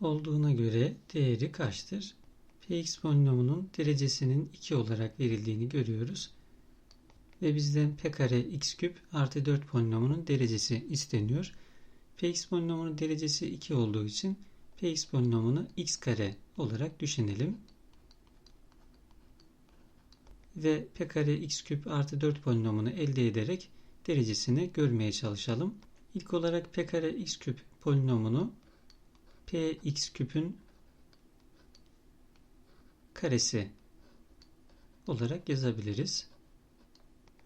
olduğuna göre değeri kaçtır? Px polinomunun derecesinin 2 olarak verildiğini görüyoruz. Ve bizden p kare x küp artı 4 polinomunun derecesi isteniyor. Px polinomunun derecesi 2 olduğu için Px polinomunu x kare olarak düşünelim. Ve p kare x küp artı 4 polinomunu elde ederek derecesini görmeye çalışalım. İlk olarak p kare x küp polinomunu p x küpün karesi olarak yazabiliriz.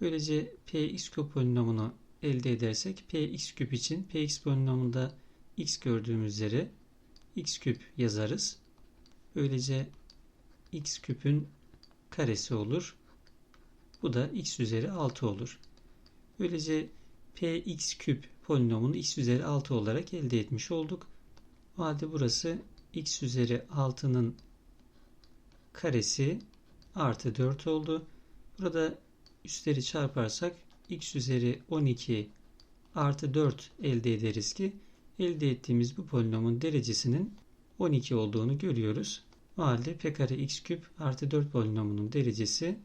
Böylece px küp polinomunu elde edersek px küp için px polinomunda x gördüğümüz yere x küp yazarız. Böylece x küpün karesi olur. Bu da x üzeri 6 olur. Böylece px küp polinomunu x üzeri 6 olarak elde etmiş olduk. O burası x üzeri 6'nın karesi artı 4 oldu. Burada üstleri çarparsak x üzeri 12 artı 4 elde ederiz ki elde ettiğimiz bu polinomun derecesinin 12 olduğunu görüyoruz. O halde p kare x küp artı 4 polinomunun derecesi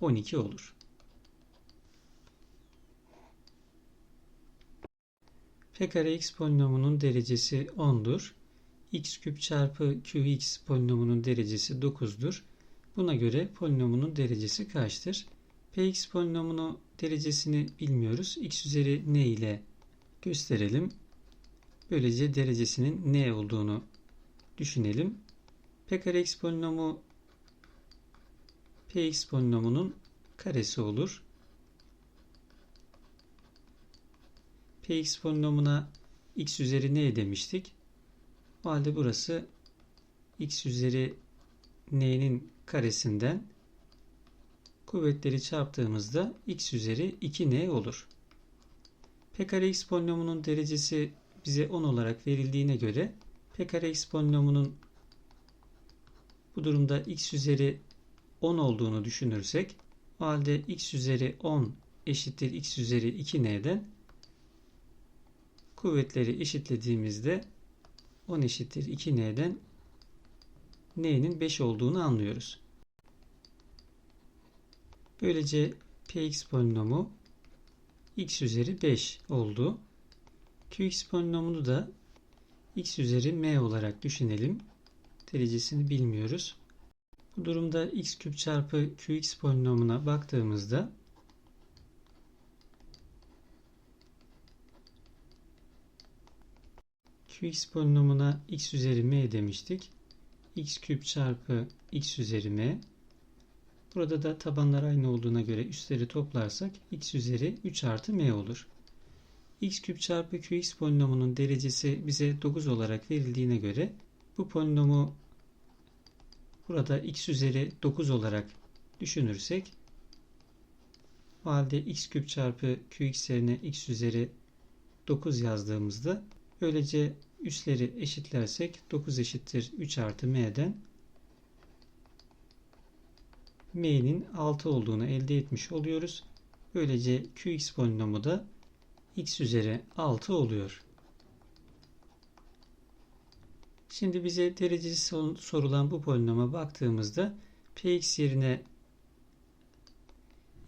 12 olur. P kare x polinomunun derecesi 10'dur. x küp çarpı qx polinomunun derecesi 9'dur. Buna göre polinomunun derecesi kaçtır? px polinomunu derecesini bilmiyoruz. x üzeri ne ile gösterelim. Böylece derecesinin ne olduğunu düşünelim. p kare x polinomu px polinomunun karesi olur. Px polinomuna x üzeri ne demiştik? O halde burası x üzeri n'nin karesinden kuvvetleri çarptığımızda x üzeri 2n olur. p kare x polinomunun derecesi bize 10 olarak verildiğine göre p kare x polinomunun bu durumda x üzeri 10 olduğunu düşünürsek o halde x üzeri 10 eşittir x üzeri 2n'den kuvvetleri eşitlediğimizde 10 eşittir 2n'den n'nin 5 olduğunu anlıyoruz. Böylece px polinomu x üzeri 5 oldu. qx polinomunu da x üzeri m olarak düşünelim. Derecesini bilmiyoruz. Bu durumda x küp çarpı qx polinomuna baktığımızda qx polinomuna x üzeri m demiştik. x küp çarpı x üzeri m. Burada da tabanlar aynı olduğuna göre üstleri toplarsak x üzeri 3 artı m olur. x küp çarpı qx polinomunun derecesi bize 9 olarak verildiğine göre bu polinomu burada x üzeri 9 olarak düşünürsek o halde x küp çarpı qx yerine x üzeri 9 yazdığımızda böylece üstleri eşitlersek 9 eşittir 3 artı m'den m'nin 6 olduğunu elde etmiş oluyoruz. Böylece qx polinomu da x üzeri 6 oluyor. Şimdi bize derecesi sorulan bu polinoma baktığımızda px yerine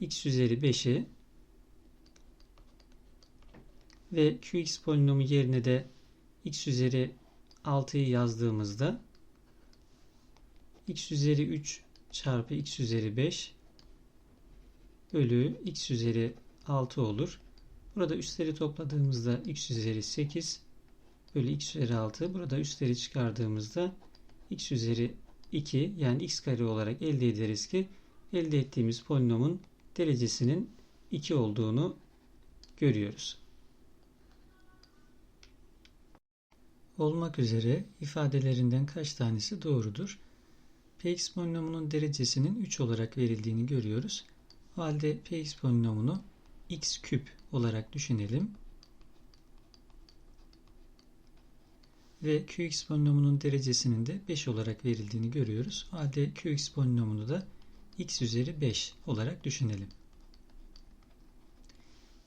x üzeri 5'i ve qx polinomu yerine de x üzeri 6'yı yazdığımızda x üzeri 3 çarpı x üzeri 5 bölü x üzeri 6 olur. Burada üstleri topladığımızda x üzeri 8 bölü x üzeri 6. Burada üstleri çıkardığımızda x üzeri 2 yani x kare olarak elde ederiz ki elde ettiğimiz polinomun derecesinin 2 olduğunu görüyoruz. Olmak üzere ifadelerinden kaç tanesi doğrudur? Px polinomunun derecesinin 3 olarak verildiğini görüyoruz. O halde Px polinomunu x küp olarak düşünelim. Ve Qx polinomunun derecesinin de 5 olarak verildiğini görüyoruz. O halde Qx polinomunu da x üzeri 5 olarak düşünelim.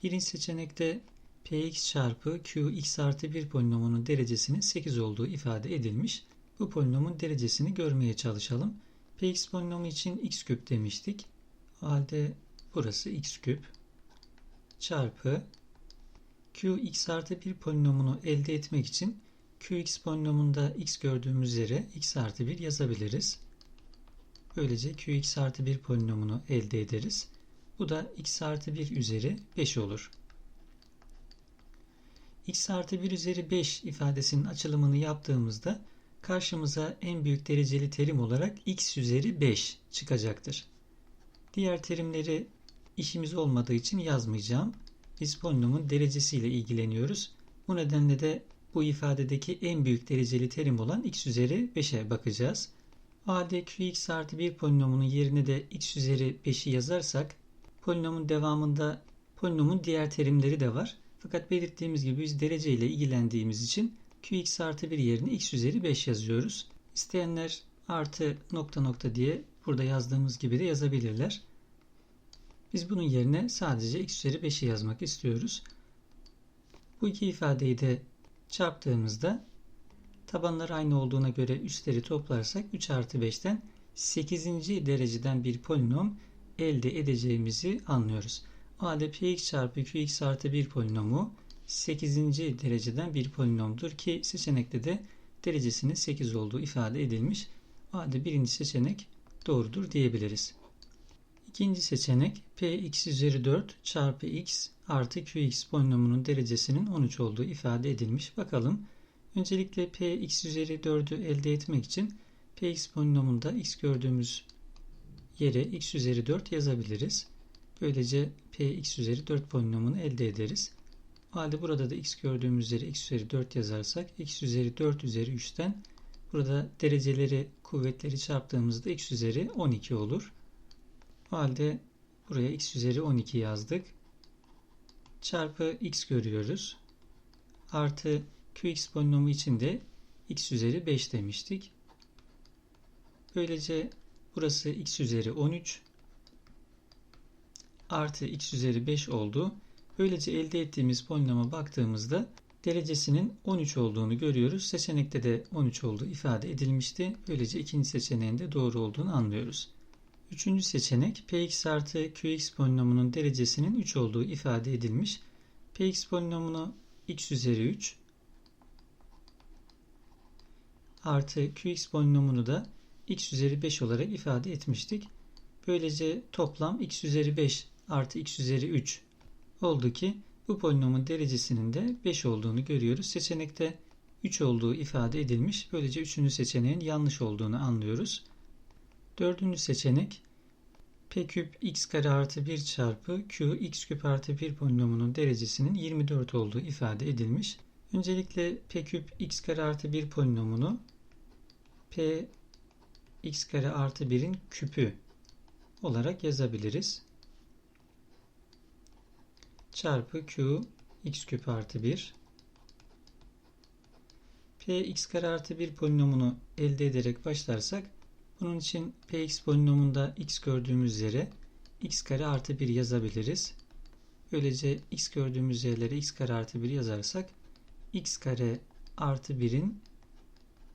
Birinci seçenekte px çarpı qx artı 1 polinomunun derecesinin 8 olduğu ifade edilmiş. Bu polinomun derecesini görmeye çalışalım. px polinomu için x küp demiştik. O halde burası x küp çarpı qx artı 1 polinomunu elde etmek için qx polinomunda x gördüğümüz yere x artı 1 yazabiliriz. Böylece qx artı 1 polinomunu elde ederiz. Bu da x artı 1 üzeri 5 olur. X artı 1 üzeri 5 ifadesinin açılımını yaptığımızda karşımıza en büyük dereceli terim olarak x üzeri 5 çıkacaktır. Diğer terimleri işimiz olmadığı için yazmayacağım. Biz polinomun derecesiyle ilgileniyoruz. Bu nedenle de bu ifadedeki en büyük dereceli terim olan x üzeri 5'e bakacağız. O halde qx artı 1 polinomunun yerine de x üzeri 5'i yazarsak polinomun devamında polinomun diğer terimleri de var. Fakat belirttiğimiz gibi biz derece ile ilgilendiğimiz için qx artı 1 yerine x üzeri 5 yazıyoruz. İsteyenler artı nokta nokta diye burada yazdığımız gibi de yazabilirler. Biz bunun yerine sadece x üzeri 5'i yazmak istiyoruz. Bu iki ifadeyi de çarptığımızda tabanlar aynı olduğuna göre üstleri toplarsak 3 artı 5'ten 8. dereceden bir polinom elde edeceğimizi anlıyoruz. Halde px çarpı qx artı 1 polinomu 8. dereceden bir polinomdur ki seçenekte de derecesinin 8 olduğu ifade edilmiş. O halde birinci seçenek doğrudur diyebiliriz. İkinci seçenek px üzeri 4 çarpı x artı qx polinomunun derecesinin 13 olduğu ifade edilmiş. Bakalım. Öncelikle px üzeri 4'ü elde etmek için px polinomunda x gördüğümüz yere x üzeri 4 yazabiliriz. Böylece px üzeri 4 polinomunu elde ederiz. O halde burada da x gördüğümüz yere x üzeri 4 yazarsak x üzeri 4 üzeri 3'ten burada dereceleri kuvvetleri çarptığımızda x üzeri 12 olur. O halde buraya x üzeri 12 yazdık. Çarpı x görüyoruz. Artı qx polinomu için de x üzeri 5 demiştik. Böylece burası x üzeri 13 artı x üzeri 5 oldu. Böylece elde ettiğimiz polinoma baktığımızda derecesinin 13 olduğunu görüyoruz. Seçenekte de 13 olduğu ifade edilmişti. Böylece ikinci seçeneğin de doğru olduğunu anlıyoruz. Üçüncü seçenek px artı qx polinomunun derecesinin 3 olduğu ifade edilmiş. px polinomunu x üzeri 3 artı qx polinomunu da x üzeri 5 olarak ifade etmiştik. Böylece toplam x üzeri 5 artı x üzeri 3 oldu ki bu polinomun derecesinin de 5 olduğunu görüyoruz. Seçenekte 3 olduğu ifade edilmiş. Böylece üçüncü seçeneğin yanlış olduğunu anlıyoruz. Dördüncü seçenek p küp x kare artı 1 çarpı q x küp artı 1 polinomunun derecesinin 24 olduğu ifade edilmiş. Öncelikle p küp x kare artı 1 polinomunu p x kare artı 1'in küpü olarak yazabiliriz. Çarpı q x küp artı 1 p x kare artı 1 polinomunu elde ederek başlarsak bunun için px polinomunda x gördüğümüz yere x kare artı 1 yazabiliriz. Böylece x gördüğümüz yerlere x kare artı 1 yazarsak x kare artı 1'in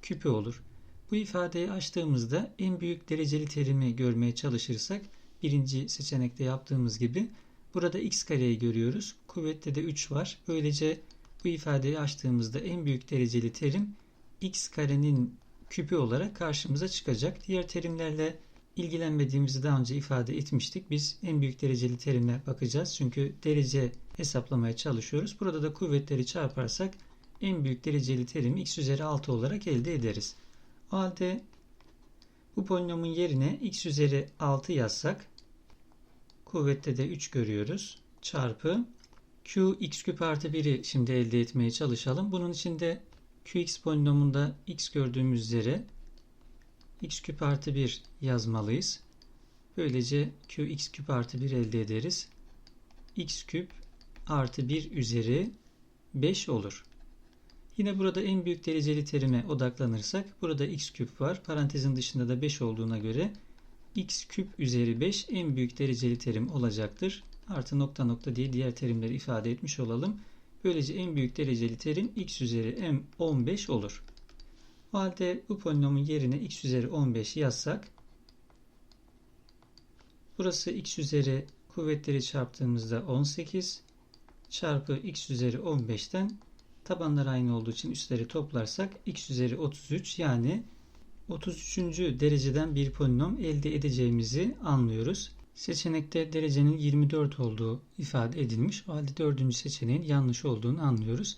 küpü olur. Bu ifadeyi açtığımızda en büyük dereceli terimi görmeye çalışırsak birinci seçenekte yaptığımız gibi burada x kareyi görüyoruz. Kuvvette de 3 var. Böylece bu ifadeyi açtığımızda en büyük dereceli terim x karenin küpü olarak karşımıza çıkacak. Diğer terimlerle ilgilenmediğimizi daha önce ifade etmiştik. Biz en büyük dereceli terimle bakacağız. Çünkü derece hesaplamaya çalışıyoruz. Burada da kuvvetleri çarparsak en büyük dereceli terimi x üzeri 6 olarak elde ederiz. O halde bu polinomun yerine x üzeri 6 yazsak kuvvette de 3 görüyoruz. Çarpı q x küp artı 1'i şimdi elde etmeye çalışalım. Bunun için de qx polinomunda x gördüğümüz yere x küp artı 1 yazmalıyız. Böylece qx küp artı 1 elde ederiz. x küp artı 1 üzeri 5 olur. Yine burada en büyük dereceli terime odaklanırsak burada x küp var. Parantezin dışında da 5 olduğuna göre x küp üzeri 5 en büyük dereceli terim olacaktır. Artı nokta nokta diye diğer terimleri ifade etmiş olalım. Böylece en büyük dereceli terim x üzeri m15 olur. O halde bu polinomun yerine x üzeri 15 yazsak burası x üzeri kuvvetleri çarptığımızda 18 çarpı x üzeri 15'ten tabanlar aynı olduğu için üstleri toplarsak x üzeri 33 yani 33. dereceden bir polinom elde edeceğimizi anlıyoruz. Seçenekte derecenin 24 olduğu ifade edilmiş. O halde dördüncü seçeneğin yanlış olduğunu anlıyoruz.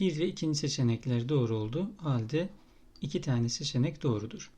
Bir ve ikinci seçenekler doğru oldu. O halde iki tane seçenek doğrudur.